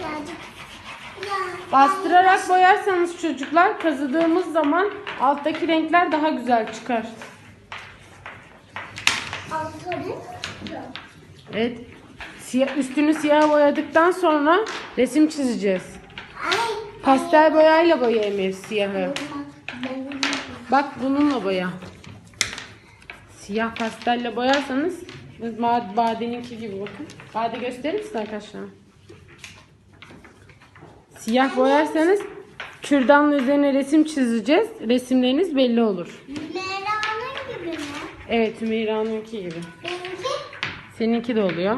Ya. Bastırarak boyarsanız çocuklar kazıdığımız zaman alttaki renkler daha güzel çıkar. Altları. Evet. Siyah, üstünü siyah boyadıktan sonra resim çizeceğiz. Pastel boyayla boya siyahı. Bak bununla boya. Siyah pastelle boyarsanız ma- Bade'ninki gibi bakın. Bade gösterir misin arkadaşlar? Siyah boyarsanız kürdanla üzerine resim çizeceğiz. Resimleriniz belli olur. Meyra'nın gibi mi? Evet Hümeyra'nınki gibi. Benimki Seninki de oluyor.